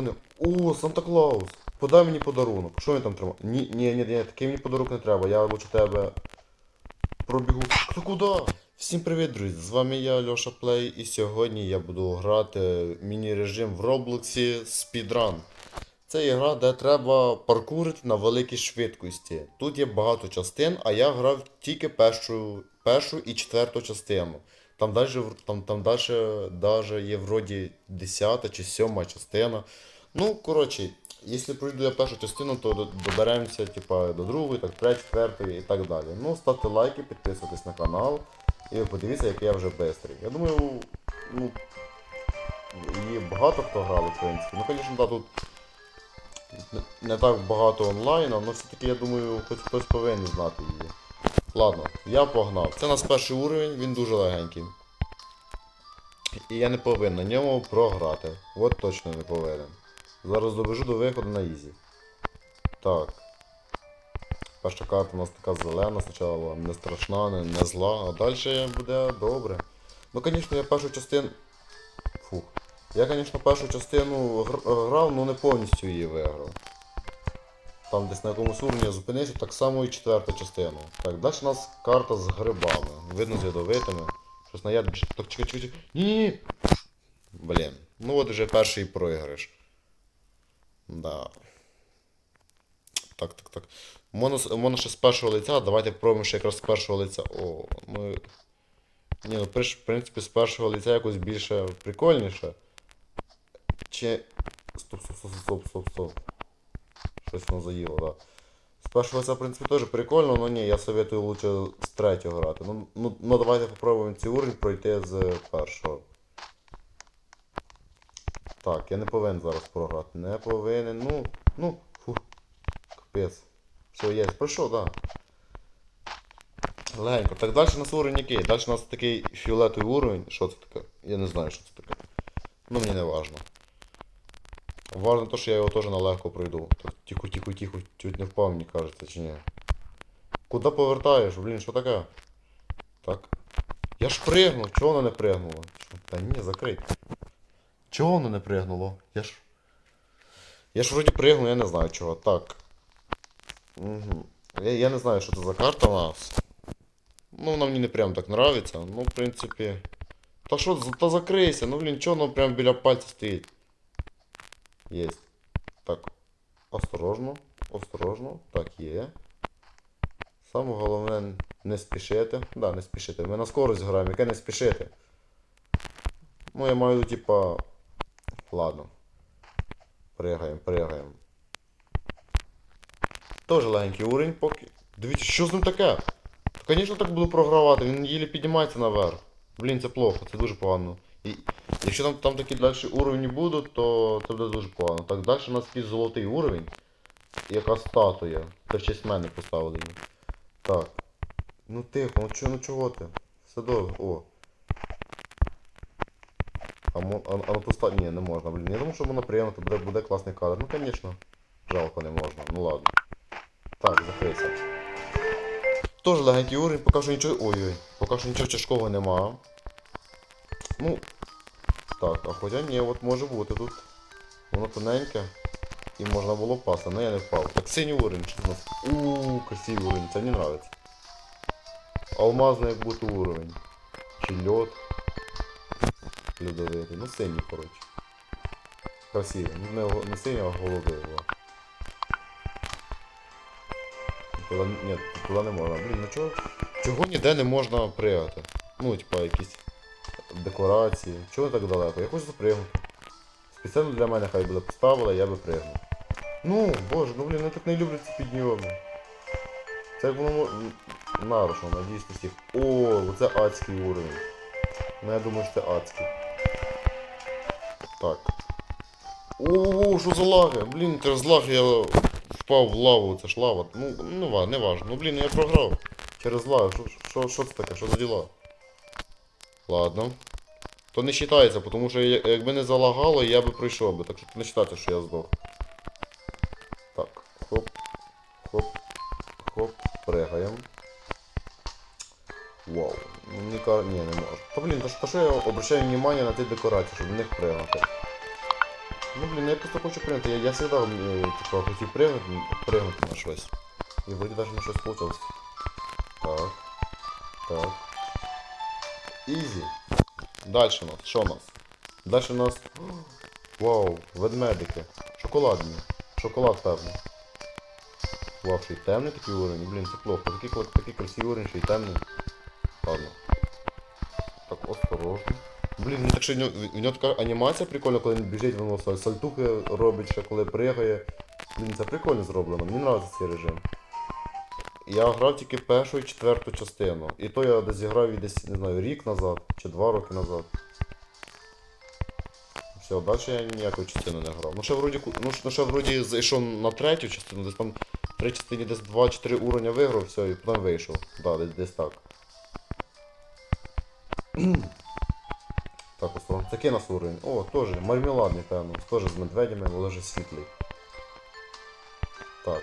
вони. О, Санта Клаус! Подай мені подарунок. Що він там тримає? Ні, ні, ні, ні, такий мені подарунок не треба. Я лучше тебе пробігу. Ти куди? Всім привіт, друзі! З вами я, Льоша Плей, і сьогодні я буду грати міні-режим в Роблоксі Speedrun. Це ігра, де треба паркурити на великій швидкості. Тут є багато частин, а я грав тільки першу, першу і четверту частину. Там далі, там, там далі, даже є вроді 10 чи 7 частина. Ну, коротше, якщо пройду я першу частину, то доберемося типа, до другої, так, третьої, четвертої і так далі. Ну, ставте лайки, підписуйтесь на канал і подивіться, який я вже бистрий. Я думаю, ну, її багато хто грали, в принципі. Ну, звісно, да, тут не- так багато онлайну, але все-таки я думаю, хоч хтось повинен знати її. Ладно, я погнав. Це у нас перший уровень, він дуже легенький. І я не повинен на ньому програти. От точно не повинен. Зараз добіжу до виходу на ізі. Так. Перша карта у нас така зелена, спочатку не страшна, не, не зла, а далі буде добре. Ну, звісно, я першу частину. Фух. Я, звісно, першу частину гр- грав, але не повністю її виграв. Там десь на якомусь уровні я зупинився, так само і четверта частина. Так, далі у нас карта з грибами. Видно з ядовитими. Щось на яд. Так, чекай, чекай, чекай. Ні-ні-ні. Блін. Ну от вже перший проіграш. Да. Так, так, так. Можна, з- ще з першого лиця, давайте пробуємо ще якраз з першого лиця. О, ми. Ні, ну в принципі з першого лиця якось більше прикольніше. Чи. Стоп, стоп, стоп, стоп, стоп, стоп. Щось воно заїло, да. З першого лиця, в принципі, теж прикольно, але ні, я советую лучше з третього грати. Ну, ну, ну давайте попробуємо цей уровень пройти з першого. Так, я не повинен зараз програти. Не повинен. Ну, ну, фу. Капець. Все, є, пройшов, так. Да. Легенько. Так далі у нас уровень який? Далі у нас такий фіолетовий уровень. Що це таке? Я не знаю, що це таке. Ну мені не важно. Важно то, що я його теж нелегко пройду. Тихо, тихо, тихо, чуть не впав, мені кажеться, чи ні. Куди повертаєш? Блін, що таке? Так. Я ж пригнув, чого воно не пригнуло? Що? Та ні, закрить. Чого воно не пригнуло? Я ж. Я ж вроді пригнув, я не знаю чого. Так. Угу. Я, я не знаю, що це за карта у нас. Ну, вона мені не прям так нравиться. Ну, в принципі. Та що, та закрийся, ну блін, чого воно прям біля пальця стоїть? Єсть. Так. Осторожно, осторожно. Так, є. Саме головне не спішити. Да, не спішити. Ми на скорость граємо, яке не спішити. Ну, я маю, типа. Ладно. Пригаємо, пригаємо. Теж легенький уровень поки. Дивіться, що з ним таке? Звісно, так буду програвати, він їлі піднімається наверх. Блін, це плохо, це дуже погано. І якщо там, там такі далі уровні будуть, то це буде дуже погано. Так, далі у нас якийсь золотий уровень. Яка статуя. Це в честь мене поставили її. Так. Ну тихо, ну чого, ну чого ти? Все добре, о. А, а, а ну поставь. Ні, не можна, блін. Я думаю, що воно приємно, то буде, буде класний кадр. Ну, звісно. Жалко не можна. Ну ладно. Так, закрийся. Тоже легенький уровень, поки що нічого. Ой-ой, поки що нічого тяжкого нема. Ну. Так, а хоча ні, от може бути тут. Воно тоненьке. І можна було впасти, але я не впав. Так синій уровень, у нас. Ууу, красивий уровень, це мені нравиться. Алмазний як бути уровень. Чи льод. Льодовитий. Ну синій, коротше. Красивий. Ну не, не синій, а голубий. Во. Туди, ні, туди не можна. Блін, ну чого? Чого ніде не можна пригати? Ну, типа якісь декорації. Чого так далеко? Я хочу запригнути. Спеціально для мене хай буде поставила, я би пригнув. Ну, боже, ну блін, я так не люблю ці підйоми. Це як воно нарушно, надіюсь на всіх. О, оце адський уровень. Ну я думаю, що це адський. Так. О, що за лаги? Блін, це ж з лаги я впав в лаву, це ж лава. Ну, ну не важно. Ну блін, я програв. Через лаги. Що, що, що це таке? Що за діла? Ладно. То не вважається, тому що якби не залагало, я би пройшов би. Так що не вважається, що я здох. Так, хоп, хоп, хоп, пригаємо. Вау. Ну, мені. Ні, не можу. Та блін, та, що я обращаю внимание на ті декорації, щоб в них пригати. Ну блін, я просто хочу прийняти. Я, я завжди е, типу, хотів пригнути, пригнути на щось. І вроді навіть на щось вийшло. Так. Так. Ізі. Дальше у нас. Що у нас? Дальше у нас. Вау, ведмедики. Шоколадні. Шоколад певно. Вау, ще й темний такий уровень. Блін, це плохо. Такий, такий красивий уровень, ще й темний. Ладно. Так, осторожно. Блін, ну так що в нього, така анімація прикольна, коли він біжить, воно сальтухи робить, ще коли пригає. Блін, це прикольно зроблено, мені подобається цей режим. Я грав тільки першу і четверту частину. І то я десь зіграв десь, не знаю, рік назад чи два роки назад. Все, далі я ніякої частини не грав. Ну ще вроді, ну, ну, ще вроді зайшов на третю частину, десь там третій частині десь 2-4 уровня виграв, все, і потім вийшов. Да, десь, десь так. Так, ось такий нас уровень. О, теж, мармеладний, певно. Теж з медведями, але вже світлий. Так.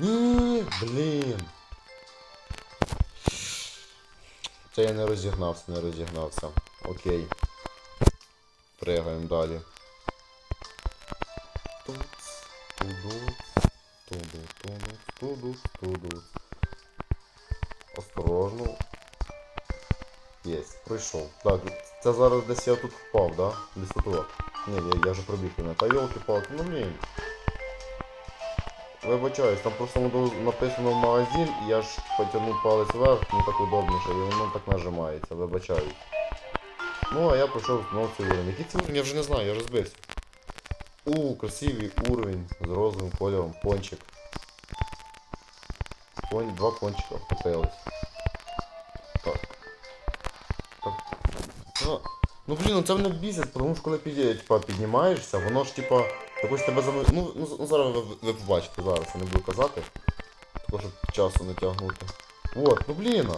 Ні, блін. Це я не розігнався, не розігнався. Окей. Пригаємо далі. Туц, тудуц, туду, тудуц, тудуц, тудуц. Осторожно. Єсть, пройшов. Так, це зараз десь я тут впав, да? Десь тут. Ні, я, я вже пробіг мене. Та йолки-палки, ну блін. Вибачаюсь, там просто написано магазин, і я ж потягнув палець вверх, мені так удобніше, і воно так нажимається, вибачаюсь. Ну, а я пройшов знову цей уровень. Який це уровень? Я вже не знаю, я розбився. У, красивий уровень з розовим кольором, пончик. Пон... Два пончика вкупились. Так. Так. Ну, ну блін, ну це мене бісить, тому що коли типа, піднімаєшся, воно ж типа. Такось тебе за ну, ну, ну зараз ви, ви побачите, зараз я не буду казати. Також щоб часу не тягнути. Вот, ну блін.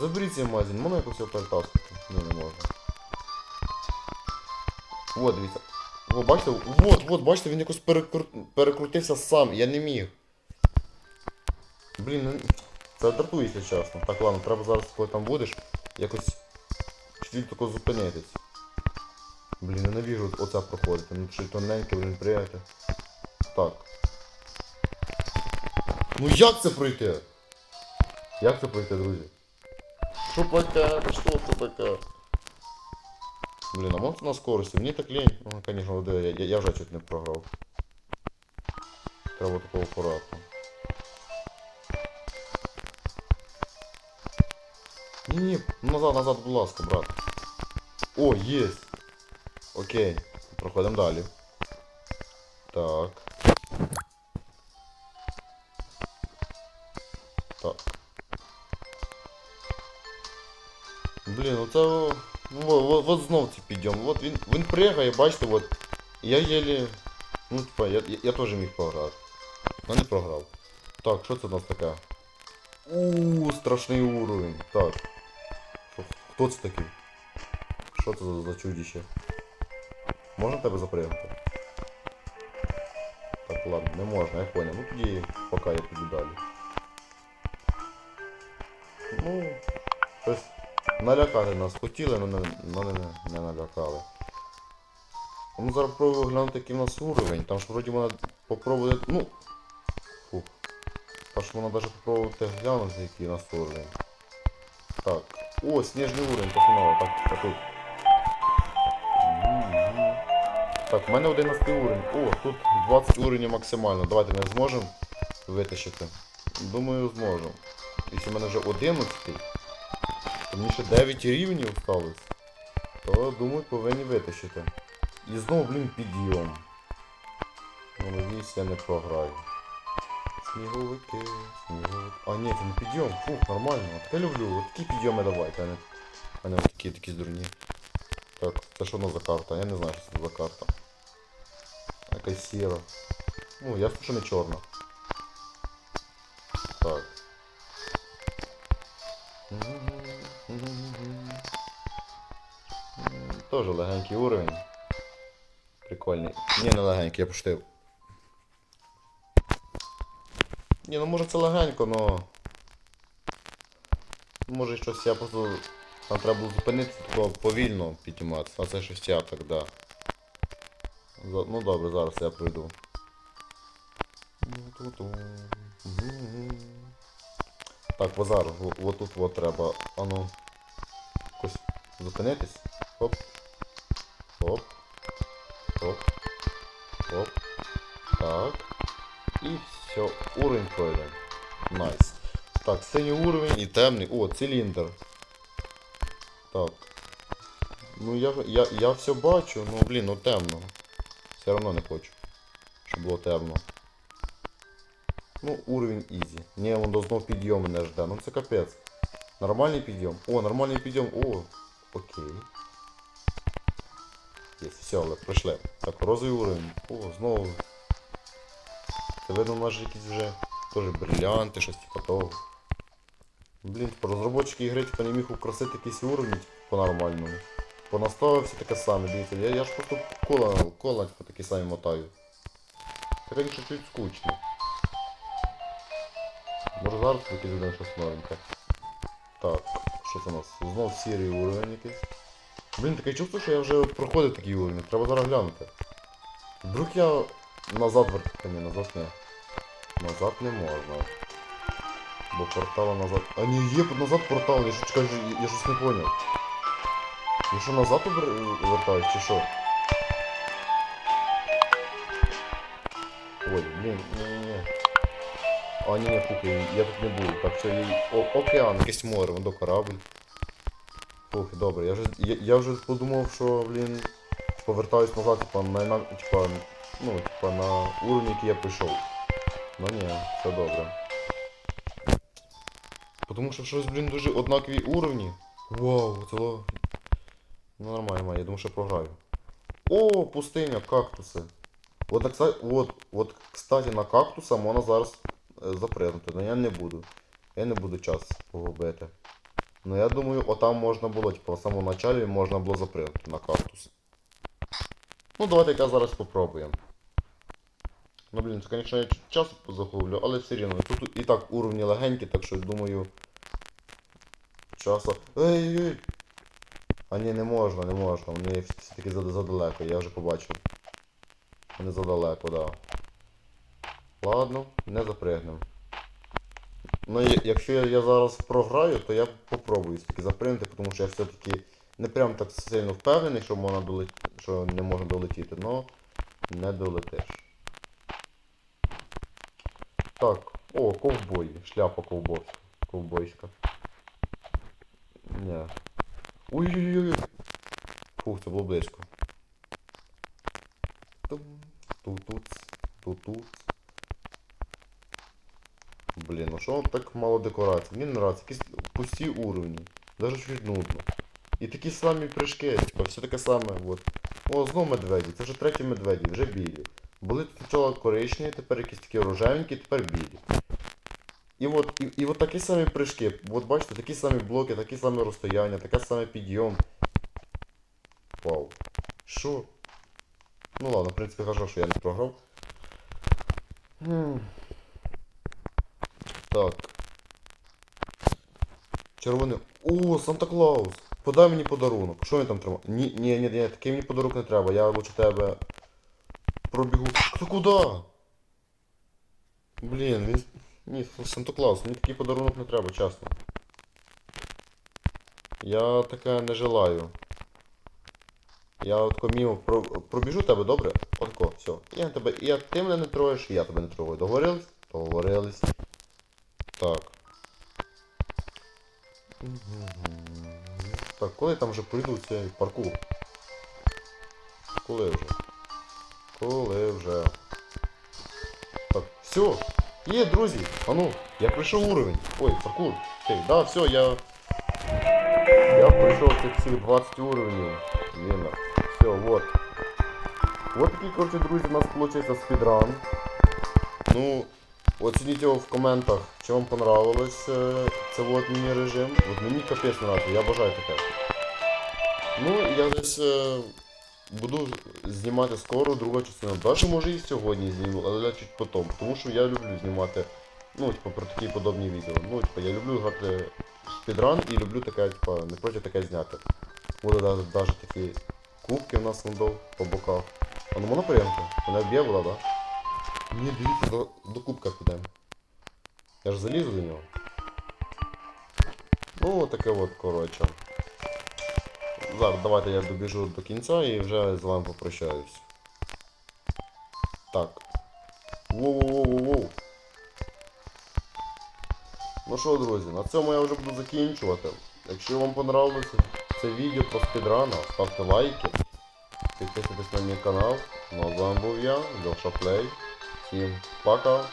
Заберіть цей магазин, можна якось його перетаскати? Ні, не можна. Вот, дивіться. О, бачите, вот, вот, бачите, він якось перекру... перекрутився сам, я не міг. Блін, ну, це дратує, чесно. Так, ладно, треба зараз, коли там будеш, якось чуть тако зупинитись. Блін, ненавіжу оце проходити. Ну чи тоненьке, блін, прийняти. Так. Ну як це пройти? Як це пройти, друзі? Що таке? Що це таке? Блін, а може на скорості? Мені так лень. Ну, звісно, я, я, я вже чуть не програв. Треба такого акуратно. Ні-ні, назад, назад, будь ласка, брат. О, єсть! Окей, проходимо далі. Так. Так. Блін, оце... Ну, вот, вот знов ці підйом. Вот він, він пригає, бачите, от. Я єлі... Ну, типа, я, я, я теж міг програти. Но не програв. Так, що це у нас таке? Ууу, страшний уровень. Так. Хто це такий? Що це за, за чудище? Можна тебе запрягнути? Так, ладно, не можна, я понял. Ну тоді поки я піду далі. Ну, щось налякати нас хотіли, але не, но не, не налякали. Ну зараз пробую глянути, який в нас уровень. Там ж вроді можна попробувати. Ну. Фух. Там ж можна навіть попробувати глянути, який у нас уровень. Так. О, сніжний уровень, погнали. Так, так Так, в мене 11 уровень. О, тут 20 уровнів максимально. Давайте не зможемо витащити. Думаю, зможемо. Якщо в мене вже 11, то мені ще 9 рівнів осталось, то думаю повинні витащити. І знову, блін, підйом. Ну, надіюсь, я не програю. Сніговики, сніговики. А, ні, це не підйом. Фух, нормально. От я люблю. От такі підйоми давайте, а не, а не от такі такі дурні. Так, це що нас за карта? Я не знаю, що це за карта. Якась сіра. Ну, ясно, що не чорна. Так. Тоже легенький уровень. Прикольний. Ні, не легенький, я поштив. Ні, ну може це легенько, но... Може щось я просто... Там треба було зупинитися, такого повільно підніматися. А це щось я так, да. Ну добре, зараз я пройду. Так, базар, тут от треба. Ану. Якось зупинитись. Хоп. Хоп. Хоп. Хоп. Так. І все, уровень пройден. Найс. Так, синій уровень і темний. О, циліндр. Так. Ну я, я, я все бачу, ну блін, ну темно. Все одно не хочу. Щоб було темно. Ну, уровень ізі. Ні, воно знов підйом мене жде. Ну це капець. Нормальний підйом. О, нормальний підйом. О, окей. Є, все, але пройшли. Так, розовий уровень. О, знову. Це видно, у нас же якісь вже теж брилянти, щось типа того. Блін, розробники ігри типу, не міг украсити уровні типу, по-нормальному. Понаставив все таке саме, дивіться, я, я ж просто кола, кола такі самі мотаю. Це, конечно, чуть скучно. Може зараз таки зайдемо щось новеньке. Так, що це у нас? Знов сірий уровень якийсь. Блін, таке чувство, що я вже проходив такий уровень, треба зараз глянути. Вдруг я назад вер... Та ні, назад не. Назад не можна. Бо портала назад. А ні, є назад портал, я що чекаю, я, щось не поняв. Я що назад вертаюсь чи що? Ой, блін, ні-ні-ні. А, ні, ні, фух, я, тут не буду. Так що. О, океан, якесь море, вон до корабль. Фух, добре, я вже, я, я вже подумав, що, блін, повертаюсь назад, типа, на, на, типа, ну, типа, на уровень, який я прийшов. Ну ні, все добре. Тому що щось, блін, дуже однакові уровні. Вау, це. Ну нормально, я думаю, що програю. О, пустиня, кактуси. От, от, от, кстати, на кактуса можна зараз е, запригнути, але я не буду. Я не буду час погубити. Ну я думаю, отам можна було, типу, в самому началі можна було запригнути на кактус. Ну давайте яка зараз попробуємо. Ну блін, це, звісно, я чуть час загублю, але все рівно. Тут і так уровні легенькі, так що думаю. Часу. Ей, ей! А ні, не можна, не можна. Вони все-таки задалеко, я вже побачив. Вони задалеко, да. Ладно, не запригнемо. Ну, якщо я, зараз програю, то я попробую все-таки запригнути, тому що я все-таки не прям так сильно впевнений, що можна долетіти, що не можна долетіти, но не долетиш. Так, о, ковбой, шляпа ковбой, ковбойська. Ні. Ой-ой-ой. Фух, це було близько. Тут-тут, тут-тут. Блін, ну що так мало декорацій? Мені не нравиться, якісь пусті уровні. Даже чуть нудно. І такі самі прыжки, типа, все таке саме, от. О, знов медведі, це вже треті медведі, вже білі. Були тут спочатку коричневі, тепер якісь такі рожевенькі, тепер білі. І от, і, і от такі самі прыжки. От бачите, такі самі блоки, такі самі розстояння, таке саме підйом. Вау. Що? Ну ладно, в принципі, хорошо, що я не програв. Так. Червоний. О, Санта Клаус! Подай мені подарунок. Що він там тримає? Ні, ні, ні, ні, такий мені подарунок не треба. Я лучше тебе пробігу. Ти куди? Блін, він. Ні, Санта Клаус, мені такий подарунок не треба, чесно. Я таке не желаю. Я от комімо пробіжу тебе, добре? Отко, все. Я тебе, я, ти мене не троєш, я тебе не трогаю. Договорились? Договорились. Так. Так, коли там вже прийду цей паркур? Коли вже? Коли вже? Так, все. Є, друзі. А ну, я пройшов уровень. Ой, паркур. Окей, да, все, я. Я пройшов цих всіх 20 уровнів. Вінно. Все, вот. Вот такий, короче, друзі, у нас получается спидран. Ну, оцініть його в коментах, чи вам понравилось е, це вот міні-режим. От мені капець нравится, я бажаю таке. Ну, я десь е, буду знімати скоро другу частину. Даже може і сьогодні зніму, але чуть потом. Тому що я люблю знімати, ну, типу, про такі подобні відео. Ну, типу, я люблю грати спідран і люблю таке, типу, не проти таке зняти. Буде навіть такі кубки в нас надов по боках. А ну можна приємку? Мене вб'є була, да? Ні, дивіться, до, до кубка підемо. Я ж залізу до нього. Ну, таке от, коротше. Зараз давайте я добіжу до кінця і вже з вами попрощаюсь. Так. Воу-воу-воу-воу. Ну що, друзі, на цьому я вже буду закінчувати. Якщо вам понравилося це відео про спідрану, ставте лайки, підписуйтесь на мій канал. Ну а з вами був я, Льоша Плей. Всім пока!